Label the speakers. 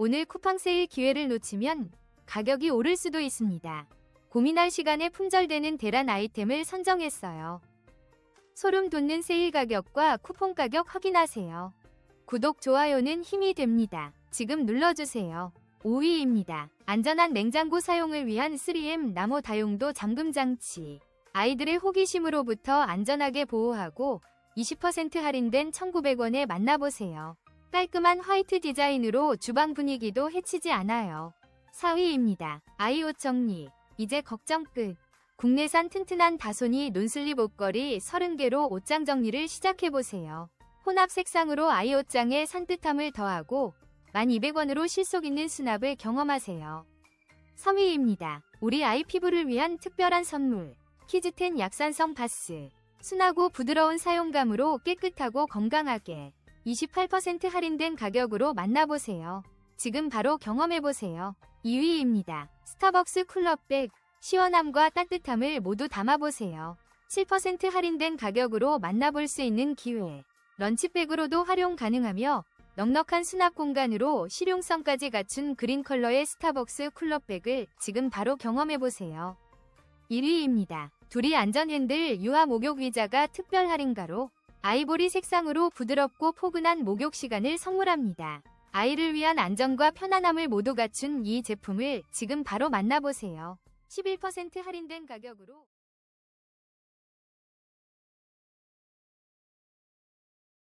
Speaker 1: 오늘 쿠팡 세일 기회를 놓치면 가격이 오를 수도 있습니다. 고민할 시간에 품절되는 대란 아이템을 선정했어요. 소름 돋는 세일 가격과 쿠폰 가격 확인하세요. 구독, 좋아요는 힘이 됩니다. 지금 눌러주세요. 5위입니다. 안전한 냉장고 사용을 위한 3M 나무 다용도 잠금 장치. 아이들의 호기심으로부터 안전하게 보호하고 20% 할인된 1,900원에 만나보세요. 깔끔한 화이트 디자인으로 주방 분위기도 해치지 않아요. 4위입니다. 아이옷 정리. 이제 걱정 끝. 국내산 튼튼한 다손이 논슬립 옷걸이 30개로 옷장 정리를 시작해보세요. 혼합 색상으로 아이옷장에 산뜻함을 더하고 1200원으로 실속 있는 수납을 경험하세요. 3위입니다. 우리 아이 피부를 위한 특별한 선물. 키즈텐 약산성 바스. 순하고 부드러운 사용감으로 깨끗하고 건강하게 28% 할인된 가격으로 만나보세요. 지금 바로 경험해보세요. 2위입니다. 스타벅스 쿨러백. 시원함과 따뜻함을 모두 담아보세요. 7% 할인된 가격으로 만나볼 수 있는 기회. 런치백으로도 활용 가능하며 넉넉한 수납 공간으로 실용성까지 갖춘 그린 컬러의 스타벅스 쿨러백을 지금 바로 경험해보세요. 1위입니다. 둘이 안전 핸들 유아 목욕 의자가 특별 할인가로 아이보리 색상으로 부드럽고 포근한 목욕 시간을 선물합니다. 아이를 위한 안전과 편안함을 모두 갖춘 이 제품을 지금 바로 만나보세요. 11% 할인된 가격으로